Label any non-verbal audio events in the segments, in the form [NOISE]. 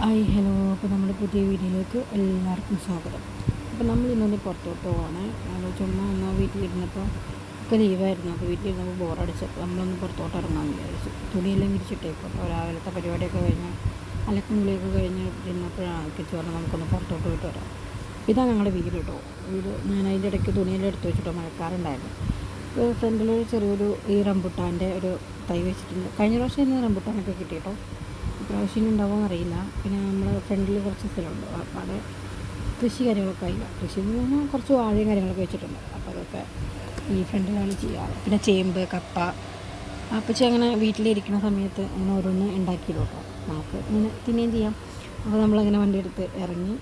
Hi hello. അപ്പോൾ നമ്മുടെ പുതിയ വീഡിയോയിലേക്ക് എല്ലാവർക്കും സ്വാഗതം. അപ്പോൾ നമ്മൾ ഇന്നൊന്ന് പുറത്തോട്ട് പോവാണ്. ചുമ്മാ ഒന്ന് വീട്ടിലിരുന്നപ്പോൾ ഒക്കെ ലീവായിരുന്നു. അപ്പോൾ വീട്ടിൽ വീട്ടിലിരുന്നപ്പോൾ ബോറടിച്ചപ്പോൾ നമ്മളൊന്ന് പുറത്തോട്ട് ഇറങ്ങാമെന്ന് വിചാരിച്ചു. തുണിയെല്ലാം വിരിച്ചിട്ടേക്കും. അപ്പോൾ രാവിലത്തെ പരിപാടിയൊക്കെ കഴിഞ്ഞ് അലക്കും കുളിയൊക്കെ കഴിഞ്ഞ് ഇരുന്നപ്പോഴാണ് കിച്ചു പറഞ്ഞാൽ നമുക്കൊന്ന് പുറത്തോട്ട് പോയിട്ട് വരാം. ഇതാണ് ഞങ്ങളുടെ വീട് കേട്ടോ. വീട് ഞാൻ അതിന്റെ ഇടയ്ക്ക് തുണിയെല്ലാം എടുത്ത് വെച്ചിട്ടോ മഴക്കാറുണ്ടായിരുന്നു. ഫ്രണ്ടിലൊരു ചെറിയൊരു ഈ റംബുട്ടാന്റെ ഒരു തൈ വെച്ചിട്ടുണ്ട്. കഴിഞ്ഞ പ്രാവശ്യം ഇന്ന് റംബുട്ടാനൊക്കെ കിട്ടി കേട്ടോ ഇപ്രാവശ്യം ഇനി ഉണ്ടാവുമോ അറിയില്ല പിന്നെ നമ്മൾ ഫ്രണ്ടിൽ കുറച്ച് സ്ഥലമുണ്ട്. അപ്പോൾ അവിടെ കൃഷി കാര്യങ്ങളൊക്കെ ആയില്ല കൃഷി എന്ന് പറഞ്ഞാൽ കുറച്ച് വാഴയും കാര്യങ്ങളൊക്കെ വെച്ചിട്ടുണ്ട്. അപ്പോൾ അതൊക്കെ ഈ ഫ്രണ്ടിലാണ് ചെയ്യാറ് പിന്നെ ചേമ്പ് കപ്പ. അപ്പച്ചി അങ്ങനെ വീട്ടിലിരിക്കുന്ന സമയത്ത് അങ്ങനെ ഓരോന്ന് ഉണ്ടാക്കിയിടും കേട്ടോ. നമുക്ക് ഇങ്ങനെ തിന്നുകയും ചെയ്യാം. അപ്പോൾ നമ്മളങ്ങനെ വണ്ടി എടുത്ത് ഇറങ്ങി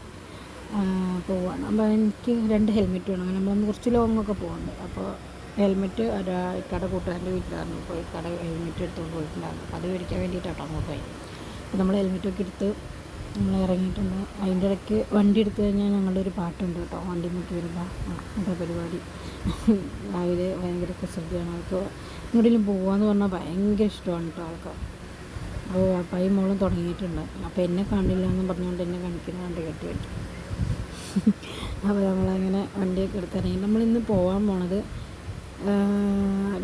പോവാണ്. അപ്പോൾ എനിക്ക് രണ്ട് ഹെൽമെറ്റ് വേണം. അങ്ങനെ നമ്മളൊന്ന് കുറച്ച് ലോങ് ഒക്കെ പോകുന്നുണ്ട് അപ്പോൾ ഹെൽമെറ്റ് ഒരാ ഇക്കട കൂട്ടുകാരന്റെ വീട്ടിലായിരുന്നു. അപ്പോൾ ഇക്കട ഹെൽമെറ്റ് എടുത്തുകൊണ്ട് പോയിട്ടുണ്ടായിരുന്നു. അത് മേടിക്കാൻ വേണ്ടിയിട്ടാണ് അങ്ങോട്ട് പോയി. അപ്പോൾ നമ്മൾ ഹെൽമെറ്റൊക്കെ എടുത്ത് നമ്മൾ ഇറങ്ങിയിട്ടുണ്ട്. അതിന്റെ ഇടയ്ക്ക് വണ്ടി എടുത്തു കഴിഞ്ഞാൽ ഞങ്ങളുടെ ഒരു പാട്ടുണ്ട് കേട്ടോ. വണ്ടി മുട്ടി വരുമ്പോൾ അതാ പരിപാടി. [LAUGHS] രാവിലെ ഭയങ്കര കുസൃതിയാണ് ആൾക്ക് എങ്ങോട്ടെങ്കിലും പോകാമെന്ന് പറഞ്ഞാൽ ഭയങ്കര ഇഷ്ടമാണ് കേട്ടോ ആൾക്ക് അപ്പോൾ അപ്പായും മോളും തുടങ്ങിയിട്ടുണ്ട്. അപ്പോൾ എന്നെ കണ്ടില്ല എന്ന് പറഞ്ഞുകൊണ്ട് എന്നെ കാണിക്കുന്ന വണ്ടി കെട്ടി വെച്ചു. [LAUGHS] അപ്പോൾ നമ്മളങ്ങനെ വണ്ടിയൊക്കെ എടുത്തിറങ്ങി നമ്മളിന്ന് പോകാൻ പോണത്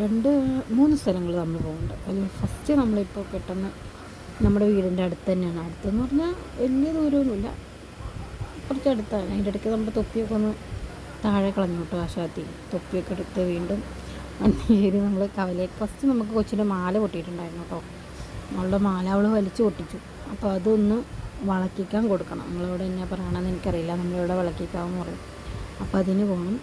രണ്ട് മൂന്ന് സ്ഥലങ്ങൾ നമ്മൾ പോകുന്നുണ്ട്. അതിൽ ഫസ്റ്റ് നമ്മളിപ്പോൾ പെട്ടെന്ന് നമ്മുടെ വീടിന്റെ അടുത്ത് തന്നെയാണ്. അടുത്തെന്ന് പറഞ്ഞാൽ വലിയ ദൂരമൊന്നുമില്ല. കുറച്ച് അടുത്താണ്. അതിന്റെ ഇടയ്ക്ക് നമ്മുടെ തൊപ്പിയൊക്കെ ഒന്ന് താഴെ കളഞ്ഞു കേട്ടോ ആശാത്തി തൊപ്പിയൊക്കെ എടുത്ത് വീണ്ടും കയറി നമ്മൾ കവലേക്ക് ഫസ്റ്റ് നമുക്ക് കൊച്ചിന്റെ മാല പൊട്ടിയിട്ടുണ്ടായിരുന്നു കേട്ടോ. അവളുടെ മാല അവൾ വലിച്ചു പൊട്ടിച്ചു. അപ്പോൾ അതൊന്ന് വളക്കിക്കാൻ കൊടുക്കണം. നമ്മളിവിടെ എന്നാ പറയണമെന്ന് എനിക്കറിയില്ല. നമ്മളിവിടെ വളക്കിക്കാമെന്ന് പറയും. അപ്പോൾ അതിന് പോകണം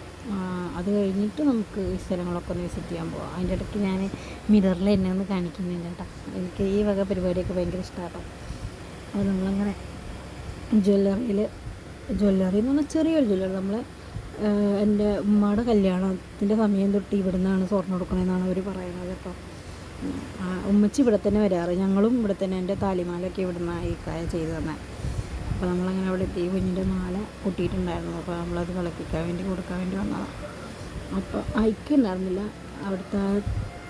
അത് കഴിഞ്ഞിട്ട് നമുക്ക് ഈ സ്ഥലങ്ങളൊക്കെ ഒന്ന് വിസിറ്റ് ചെയ്യാൻ പോകാം അതിന്റെ ഇടയ്ക്ക് ഞാൻ മിററിൽ എന്നെ ഒന്ന് കാണിക്കുന്നുണ്ട് കേട്ടോ. എനിക്ക് ഈ വക പരിപാടിയൊക്കെ ഭയങ്കര ഇഷ്ടമാണ് അപ്പോൾ നമ്മളങ്ങനെ ജ്വല്ലറിയിൽ ജ്വല്ലറി എന്ന് പറഞ്ഞാൽ ചെറിയൊരു ജ്വല്ലറി. നമ്മൾ എന്റെ ഉമ്മയുടെ കല്യാണത്തിന്റെ സമയം തൊട്ട് ഇവിടെ നിന്നാണ് സ്വർണം കൊടുക്കണമെന്നാണ് അവർ പറയുന്നത് കേട്ടോ. ഉമ്മച്ചി ഇവിടെ തന്നെ വരാറ്. ഞങ്ങളും ഇവിടെ തന്നെ. എന്റെ താലിമാലൊക്കെ ഇവിടെ നിന്നാണ് ഈ കായ ചെയ്തു തന്നെ. അപ്പോൾ നമ്മളങ്ങനെ അവിടെ എത്തി കുഞ്ഞിന്റെ മാല പൊട്ടിയിട്ടുണ്ടായിരുന്നു. അപ്പോൾ നമ്മളത് വിളക്കിക്കാൻ വേണ്ടി കൊടുക്കാൻ വേണ്ടി വന്നതാണ് അപ്പോൾ അയക്കുണ്ടായിരുന്നില്ല അവിടുത്തെ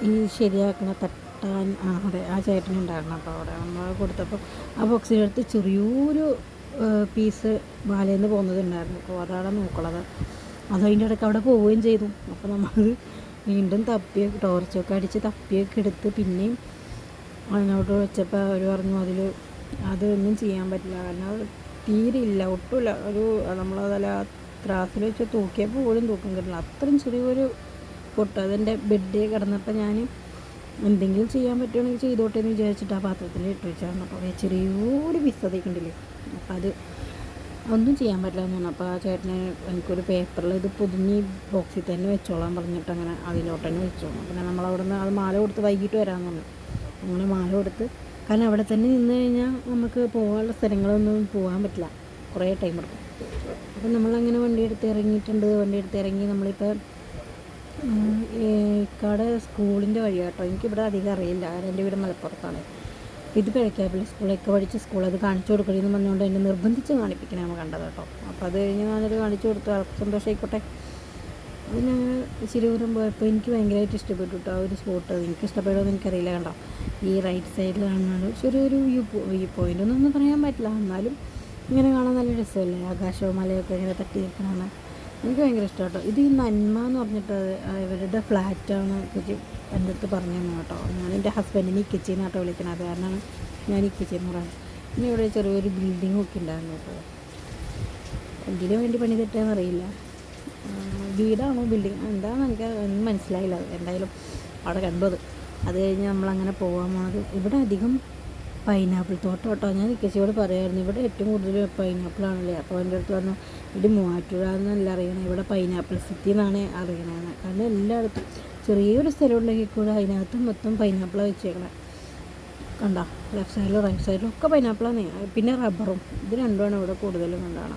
ഈ ശരിയാക്കുന്ന തട്ടാൻ ആ അതെ ആ ചേട്ടനുണ്ടായിരുന്നു അപ്പോൾ അവിടെ നമ്മൾ കൊടുത്തപ്പോൾ ആ ബോക്സിനടുത്ത് ചെറിയൊരു പീസ് മാലയിൽ നിന്ന് പോകുന്നതുണ്ടായിരുന്നു. അപ്പോൾ അതാണ് നോക്കുള്ളത് അത് അതിന്റെ ഇടയ്ക്ക് അവിടെ പോവുകയും ചെയ്തു. അപ്പോൾ നമ്മൾ വീണ്ടും തപ്പിയൊക്കെ ടോർച്ചൊക്കെ അടിച്ച് തപ്പിയൊക്കെ എടുത്ത് പിന്നെയും അതിനോട് വെച്ചപ്പോൾ അവർ പറഞ്ഞു അതിൽ അതൊന്നും ചെയ്യാൻ പറ്റില്ല. കാരണം അത് തീരെ ഇല്ല ഒട്ടുമില്ല. ഒരു നമ്മളതല്ല ത്രാസിൽ വെച്ച് തൂക്കിയപ്പോൾ പോലും തൂക്കം കിട്ടില്ല അത്രയും ചെറിയൊരു പൊട്ട്. അതെന്റെ ബെഡിൽ കിടന്നപ്പോൾ ഞാൻ എന്തെങ്കിലും ചെയ്യാൻ പറ്റുകയാണെങ്കിൽ ചെയ്തോട്ടെ എന്ന് വിചാരിച്ചിട്ട് ആ പാത്രത്തിൽ ഇട്ട് വെച്ചാണ് അപ്പോൾ ചെറിയൊരു ഉണ്ടല്ലേ അപ്പോൾ അത് ഒന്നും ചെയ്യാൻ പറ്റില്ല എന്ന് പറഞ്ഞു. അപ്പോൾ ആ ചേട്ടന് എനിക്കൊരു പേപ്പറിൽ ഇത് പൊതിഞ്ഞ് ബോക്സിൽ തന്നെ വെച്ചോളാൻ പറഞ്ഞിട്ട് അങ്ങനെ അതിലോട്ട് തന്നെ വെച്ചോളാം പിന്നെ നമ്മളവിടെ നിന്ന് അത് മാല കൊടുത്ത് വൈകിട്ട് വരാമെന്ന് പറഞ്ഞു. അങ്ങനെ മാല കൊടുത്ത് കാരണം അവിടെ തന്നെ നിന്ന് കഴിഞ്ഞാൽ നമുക്ക് പോകാനുള്ള സ്ഥലങ്ങളൊന്നും പോകാൻ പറ്റില്ല. കുറേ ടൈം എടുക്കും. അപ്പം നമ്മളങ്ങനെ വണ്ടി എടുത്ത് ഇറങ്ങിയിട്ടുണ്ട്. വണ്ടി എടുത്ത് ഇറങ്ങി നമ്മളിപ്പോൾ ഇക്കാട് സ്കൂളിന്റെ വഴി കേട്ടോ. എനിക്കിവിടെ അധികം അറിയില്ല. കാരണം എന്റെ വീട് മലപ്പുറത്താണ്. ഇത് പിഴക്കാപ്പിള്ളി സ്കൂളൊക്കെ പഠിച്ച സ്കൂൾ അത് കാണിച്ചു കൊടുക്കണമെന്ന് പറഞ്ഞുകൊണ്ട് എന്നെ നിർബന്ധിച്ച് കാണിപ്പിക്കണേ നമ്മൾ കണ്ടത് കേട്ടോ. അപ്പോൾ അത് കഴിഞ്ഞ് ഞാനത് കാണിച്ചു കൊടുത്തു. ആൾക്ക് സന്തോഷമായിക്കോട്ടെ പിന്നെ ശിരൂരം പോയപ്പോൾ എനിക്ക് ഭയങ്കരമായിട്ട് ഇഷ്ടപ്പെട്ടു കേട്ടോ ആ ഒരു സ്പോട്ട് എനിക്ക് ഇഷ്ടപ്പെടുമെന്ന് എനിക്കറിയില്ല കണ്ടോ. ഈ റൈറ്റ് സൈഡിൽ കാണുന്നത്. ചെറിയൊരു വ്യൂ വ്യൂ പോയിന്റ് ഒന്നും പറയാൻ പറ്റില്ല. എന്നാലും ഇങ്ങനെ കാണാൻ നല്ല രസമല്ലേ? ആകാശവും മലയൊക്കെ ഇങ്ങനെ തട്ടി നിൽക്കണമെന്ന് എനിക്ക് ഭയങ്കര ഇഷ്ടം കേട്ടോ. ഇത് ഈ നന്മ എന്ന് പറഞ്ഞിട്ട് ഇവരുടെ ഫ്ലാറ്റാണ് കിച്ചി എന്റെ അടുത്ത് പറഞ്ഞു തന്നെ കേട്ടോ. ഞാൻ എന്റെ ഹസ്ബൻഡിനെ ഇക്കിച്ചി എന്നാട്ടോ വിളിക്കുന്നത് അത് കാരണമാണ് ഞാൻ ഇക്കിച്ചി എന്ന് പറയുന്നത്. പിന്നെ ഇവിടെ ചെറിയൊരു ബിൽഡിംഗ് ഒക്കെ ഉണ്ടായിരുന്നു കേട്ടോ. എന്തിനു വേണ്ടി പണിതിട്ടെന്ന് അറിയില്ല. വീടാണോ? ബിൽഡിംഗ് എന്താണെന്ന് എനിക്ക് മനസ്സിലായില്ല. എന്തായാലും അവിടെ കണ്ടു അത് കഴിഞ്ഞ് നമ്മളങ്ങനെ പോകാൻ പോണത്. ഇവിടെ അധികം പൈനാപ്പിൾ തോട്ടം കേട്ടോ. ഞാൻ നിക്കച്ചിയോട് പറയായിരുന്നു ഇവിടെ ഏറ്റവും കൂടുതൽ പൈനാപ്പിൾ ആണല്ലേ? അപ്പോൾ എന്റെ അടുത്ത് പറഞ്ഞു ഇത് മൂവാറ്റുപുഴ എന്നല്ല അറിയണേ ഇവിടെ പൈനാപ്പിൾ സിറ്റി എന്നാണ് അറിയണതെന്ന് കാരണം എല്ലായിടത്തും ചെറിയൊരു സ്ഥലം ഉണ്ടെങ്കിൽ കൂടെ അതിനകത്ത് മൊത്തം പൈനാപ്പിളാണ് വെച്ചേക്കണേ. കണ്ടോ? ലെഫ്റ്റ് സൈഡിലും റൈറ്റ് സൈഡിലും ഒക്കെ പൈനാപ്പിളാണ് പിന്നെ റബ്ബറും ഇത് രണ്ടുമാണ് ഇവിടെ കൂടുതലും കണ്ടാണ്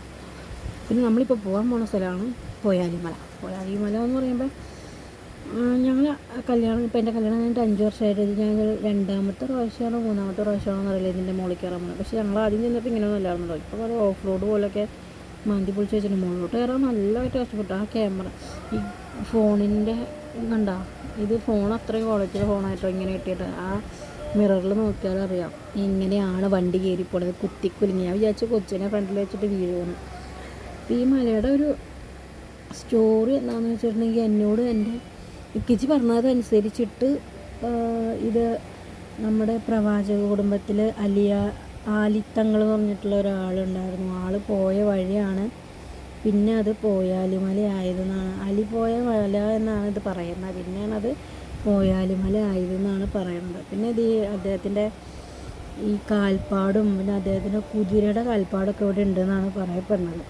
പിന്നെ നമ്മളിപ്പോൾ പോകാൻ പോണ സ്ഥലമാണ് പോയാലിമല. പോയാലിമല എന്ന് പറയുമ്പോൾ ഞങ്ങൾ കല്യാണം ഇപ്പോൾ എന്റെ കല്യാണം കഴിഞ്ഞിട്ട് അഞ്ച് വർഷമായിട്ട് ഞങ്ങൾ രണ്ടാമത്തെ പ്രാവശ്യമാണോ മൂന്നാമത്തെ പ്രാവശ്യമാണോ എന്നറിയില്ല ഇതിന്റെ മുകളിൽ കയറാൻ പോകുന്നത് പക്ഷേ ഞങ്ങൾ ആദ്യം ചെന്നപ്പോൾ ഇങ്ങനെയൊന്നും അല്ലായിരുന്നല്ലോ. ഇപ്പോൾ കുറേ ഓഫ് റോഡ് പോലെയൊക്കെ മാന്തി പൊളിച്ച് വെച്ചിട്ട് മുകളിലോട്ട് കയറാൻ നല്ലതായിട്ട് കഷ്ടപ്പെട്ടു. ആ ക്യാമറ ഈ ഫോണിന്റെ കണ്ട ഇത് ഫോൺ അത്രയും ക്വാളിറ്റിയുടെ ഫോണായിട്ടോ ഇങ്ങനെ കിട്ടിയിട്ട് ആ മിററിൽ നോക്കിയാൽ അറിയാം എങ്ങനെയാണ് വണ്ടി കയറിപ്പോണത് കുത്തിക്കുലുങ്ങി ഞാൻ വിചാരിച്ചു കൊച്ചിനെ ഫ്രണ്ടിൽ വെച്ചിട്ട് വീഴുമെന്ന് ഈ മലയുടെ ഒരു സ്റ്റോറി എന്താണെന്ന് വെച്ചിട്ടുണ്ടെങ്കിൽ എന്നോട് എന്റെ ഇക്കിച്ചി പറഞ്ഞതനുസരിച്ചിട്ട് ഇത് നമ്മുടെ പ്രവാചക കുടുംബത്തിൽ അലിയ ആലിത്തങ്ങൾ എന്ന് പറഞ്ഞിട്ടുള്ള ഒരാളുണ്ടായിരുന്നു. ആൾ പോയ വഴിയാണ് പിന്നെ അത് പോയാലിമല ആയതെന്നാണ്. അലി പോയ മല എന്നാണ് ഇത് പറയുന്നത്. പിന്നെയാണ് അത് പോയാലിമല ആയതെന്നാണ് പറയുന്നത്. പിന്നെ ഇത് അദ്ദേഹത്തിന്റെ ഈ കാൽപ്പാടും പിന്നെ അദ്ദേഹത്തിന്റെ കുതിരയുടെ കാൽപ്പാടൊക്കെ ഇവിടെ ഉണ്ടെന്നാണ് പറയപ്പെടുന്നത്.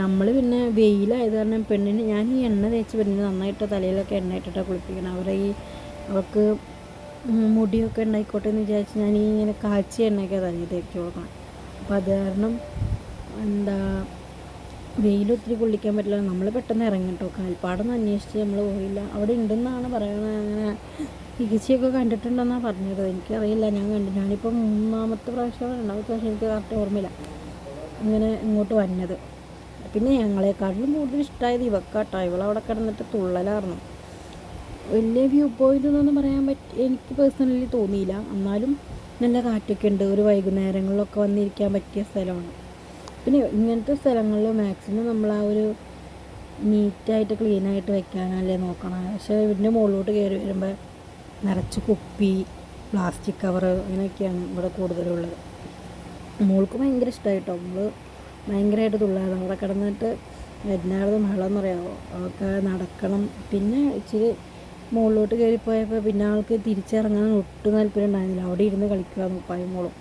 നമ്മൾ പിന്നെ വെയിലായത് കാരണം പെണ്ണിന് ഞാൻ ഈ എണ്ണ തേച്ച് പെണ്ണിന് നന്നായിട്ട് തലയിലൊക്കെ എണ്ണ ഇട്ടിട്ടാണ് കുളിപ്പിക്കണം. അവരെ ഈ അവർക്ക് മുടിയൊക്കെ ഉണ്ടായിക്കോട്ടെ എന്ന് വിചാരിച്ച് ഞാൻ ഈ ഇങ്ങനെ കാച്ചി എണ്ണയൊക്കെ തലയിൽ തേച്ച് കൊടുക്കണം. അപ്പോൾ അത് കാരണം എന്താ വെയിൽ ഒത്തിരി കൊള്ളിക്കാൻ പറ്റില്ല. നമ്മൾ പെട്ടെന്ന് ഇറങ്ങി കേട്ടോ കാൽപ്പാടൊന്നും അന്വേഷിച്ച് നമ്മൾ പോയില്ല. അവിടെ ഉണ്ടെന്നാണ് പറയുന്നത്. അങ്ങനെ ചികിത്സയൊക്കെ കണ്ടിട്ടുണ്ടെന്നാണ് പറഞ്ഞത്. എനിക്കറിയില്ല. ഞാൻ കണ്ടു ഞാനിപ്പോൾ മൂന്നാമത്തെ പ്രാവശ്യം രണ്ടാമത്തെ പ്രാവശ്യം എനിക്ക് കറക്റ്റ് ഓർമ്മയില്ല. ഇങ്ങനെ ഇങ്ങോട്ട് വന്നത്. പിന്നെ ഞങ്ങളെക്കാട്ടിലും കൂടുതൽ ഇഷ്ടമായത് ഇവക്കാട്ടോ. ഇവളവിടെ കിടന്നിട്ട് തുള്ളലായിരുന്നു വലിയ വ്യൂ പോയിന്റ് എന്നൊന്നും പറയാൻ പറ്റി എനിക്ക് പേഴ്സണലി തോന്നിയില്ല. എന്നാലും നല്ല കാറ്റൊക്കെ ഉണ്ട് ഒരു വൈകുന്നേരങ്ങളിലൊക്കെ വന്നിരിക്കാൻ പറ്റിയ സ്ഥലമാണ്. പിന്നെ ഇങ്ങനത്തെ സ്ഥലങ്ങളിൽ മാക്സിമം നമ്മൾ ആ ഒരു നീറ്റായിട്ട് ക്ലീനായിട്ട് വെക്കാനല്ലേ നോക്കണം. പക്ഷേ ഇതിന്റെ മുകളിലോട്ട് കയറി വരുമ്പോൾ നിറച്ച് കുപ്പി പ്ലാസ്റ്റിക് കവർ അങ്ങനെയൊക്കെയാണ് ഇവിടെ കൂടുതലുള്ളത്. മോൾക്ക് ഭയങ്കര ഇഷ്ടമായിട്ടോ നമ്മൾ ഭയങ്കരമായിട്ട് തുള്ളായിരുന്നു. അവിടെ കിടന്നിട്ട് എന്നായിരുന്നു മഴ എന്ന് പറയാമോ അവൾക്ക് നടക്കണം. പിന്നെ ഇച്ചിരി മുകളിലോട്ട് കയറിപ്പോയപ്പോൾ പിന്നെ ആൾക്ക് തിരിച്ചിറങ്ങാൻ ഒട്ടും താല്പര്യം ഉണ്ടായിരുന്നില്ല. അവിടെ ഇരുന്ന് കളിക്കുക മുപ്പായും മോളും.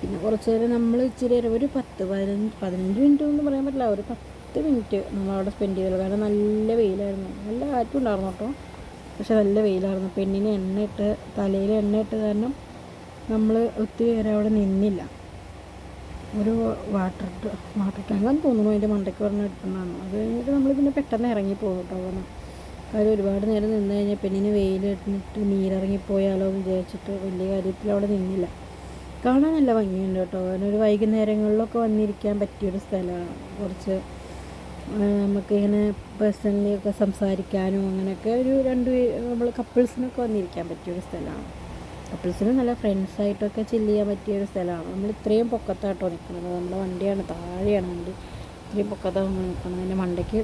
പിന്നെ കുറച്ച് നേരം നമ്മൾ ഇച്ചിരി നേരം ഒരു പത്ത് പതിനഞ്ച് പതിനഞ്ച് മിനിറ്റ് ഒന്നും പറയാൻ പറ്റില്ല. ഒരു പത്ത് മിനിറ്റ് നമ്മൾ അവിടെ സ്പെൻഡ് ചെയ്തത് കാരണം നല്ല വെയിലായിരുന്നു. നല്ല കാറ്റും ഉണ്ടായിരുന്നു കേട്ടോ. പക്ഷെ നല്ല വെയിലായിരുന്നു. പെണ്ണിന് എണ്ണ ഇട്ട് തലയിൽ എണ്ണ ഇട്ട് കാരണം നമ്മൾ ഒത്തിരി നേരം അവിടെ നിന്നില്ല. ഒരു വാട്ടർ വാട്ടർ ടാങ്കാന്ന് തോന്നുന്നു അതിന്റെ മണ്ടയ്ക്ക് പറഞ്ഞ എടുക്കുന്നതാണ്. അത് കഴിഞ്ഞിട്ട് നമ്മൾ പിന്നെ പെട്ടെന്ന് ഇറങ്ങി പോകും കേട്ടോ അവിടെ കാര്യം ഒരുപാട് നേരം നിന്ന് കഴിഞ്ഞാൽ പെണ്ണിന് വെയിലിട്ടിട്ട് നീരിറങ്ങിപ്പോയാലോ വിചാരിച്ചിട്ട് വലിയ കാര്യത്തിൽ അവിടെ നിന്നില്ല. കാണാൻ നല്ല ഭംഗിയുണ്ട് കേട്ടോ. കാരണം ഒരു വൈകുന്നേരങ്ങളിലൊക്കെ വന്നിരിക്കാൻ പറ്റിയൊരു സ്ഥലമാണ്. കുറച്ച് നമുക്ക് നമുക്കിങ്ങനെ പേഴ്സണലി ഒക്കെ സംസാരിക്കാനും അങ്ങനെയൊക്കെ ഒരു രണ്ട് നമ്മൾ കപ്പിൾസിനൊക്കെ വന്നിരിക്കാൻ പറ്റിയൊരു സ്ഥലമാണ്. കപ്പിൾസിന് നല്ല ഫ്രണ്ട്സായിട്ടൊക്കെ ചില്ല് ചെയ്യാൻ പറ്റിയൊരു സ്ഥലമാണ്. നമ്മൾ ഇത്രയും പൊക്കത്താട്ടോ നിൽക്കുന്നത് നമ്മുടെ വണ്ടിയാണ് താഴെയാണ് വണ്ടി. ഇത്രയും പൊക്കത്താണ് നമ്മൾ നിൽക്കുന്നത് അതിന്റെ മണ്ടയ്ക്ക്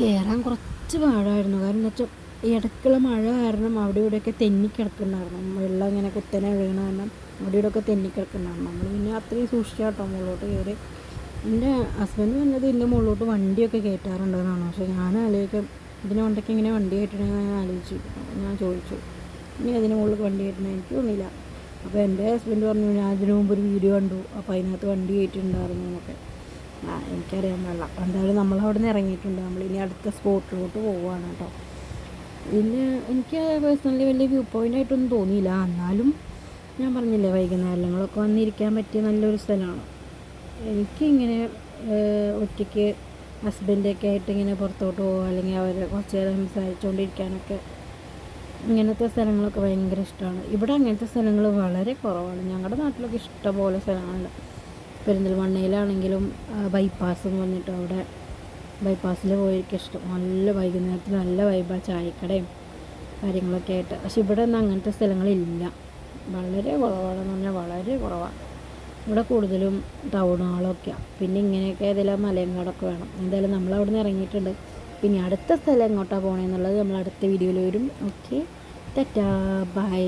കയറാൻ കുറച്ച് പാടായിരുന്നു. കാരണം എന്ന് വെച്ചാൽ ഇടയ്ക്കുള്ള മഴ കാരണം അവിടെ ഇവിടെയൊക്കെ തെന്നിക്കിടക്കുന്നുണ്ടായിരുന്നു വെള്ളം ഇങ്ങനെ കുത്തനെ വീണ കാരണം അവിടെ ഇവിടെയൊക്കെ തെന്നിക്കിടക്കുന്നുണ്ടായിരുന്നു നമ്മൾ പിന്നെ അത്രയും സൂക്ഷിച്ചാട്ടോ മുകളിലോട്ട് കയറി എന്റെ ഹസ്ബൻഡ് പറഞ്ഞത് ഇതിന്റെ മുകളിലോട്ട് വണ്ടിയൊക്കെ കയറ്റാറുണ്ടെന്നാണ് പക്ഷേ ഞാൻ ആലോചിക്കാം ഇതിന് മണ്ടയ്ക്ക് ഇങ്ങനെ വണ്ടി കയറ്റണമെന്ന് ഞാൻ ആലോചിച്ചു. ഞാൻ ചോദിച്ചു. ഇനി അതിന് മുകളിൽ വണ്ടി കയറ്റണം എനിക്ക് തോന്നിയില്ല അപ്പോൾ എന്റെ ഹസ്ബൻഡ് പറഞ്ഞു ഞാൻ അതിനു മുമ്പ് ഒരു വീഡിയോ കണ്ടു. അപ്പോൾ അതിനകത്ത് വണ്ടി കയറ്റിയിട്ടുണ്ടായിരുന്നു എന്നൊക്കെ. ആ എനിക്കറിയാൻ പാടില്ല. എന്തായാലും നമ്മൾ അവിടെ നിന്ന് ഇറങ്ങിയിട്ടുണ്ട്. നമ്മൾ ഇനി അടുത്ത സ്പോട്ടിലോട്ട് പോവുകയാണ് കേട്ടോ. പിന്നെ എനിക്ക് പേഴ്സണലി വലിയ വ്യൂ പോയിന്റ് ആയിട്ടൊന്നും തോന്നിയില്ല. എന്നാലും ഞാൻ പറഞ്ഞില്ലേ വൈകുന്നേരങ്ങളൊക്കെ വന്നിരിക്കാൻ പറ്റിയ നല്ലൊരു സ്ഥലമാണ്. എനിക്കിങ്ങനെ ഒറ്റയ്ക്ക് ഹസ്ബൻഡൊക്കെ ആയിട്ട് ഇങ്ങനെ പുറത്തോട്ട് പോകുക അല്ലെങ്കിൽ അവരെ കുറച്ച് നേരം സംസാരിച്ചുകൊണ്ടിരിക്കാനൊക്കെ ഇങ്ങനത്തെ സ്ഥലങ്ങളൊക്കെ ഭയങ്കര ഇഷ്ടമാണ്. ഇവിടെ അങ്ങനത്തെ സ്ഥലങ്ങൾ വളരെ കുറവാണ്. ഞങ്ങളുടെ നാട്ടിലൊക്കെ ഇഷ്ടംപോലെ സ്ഥലങ്ങളുണ്ട്. പെരിന്തൽമണ്ണയിലാണെങ്കിലും ബൈപ്പാസ് എന്ന് പറഞ്ഞിട്ട് അവിടെ ബൈപ്പാസിൽ പോയിരിക്കും ഇഷ്ടം. നല്ല വൈകുന്നേരത്തിൽ നല്ല വൈബാ ചായക്കടയും കാര്യങ്ങളൊക്കെ ആയിട്ട്. പക്ഷെ ഇവിടെ ഒന്നും അങ്ങനത്തെ സ്ഥലങ്ങളില്ല. വളരെ കുറവാണെന്ന് പറഞ്ഞാൽ വളരെ കുറവാണ് ഇവിടെ കൂടുതലും ടൗണുകളൊക്കെയാണ് പിന്നെ ഇങ്ങനെയൊക്കെ ഏതെല്ലാം മലയങ്ങാടൊക്കെ വേണം. എന്തായാലും നമ്മൾ അവിടെ നിന്ന് ഇറങ്ങിയിട്ടുണ്ട്. പിന്നെ അടുത്ത സ്ഥലം എങ്ങോട്ടാണ് പോകണമെന്നുള്ളത് നമ്മൾ അടുത്ത വീഡിയോയിൽ വരും. Okay tata bye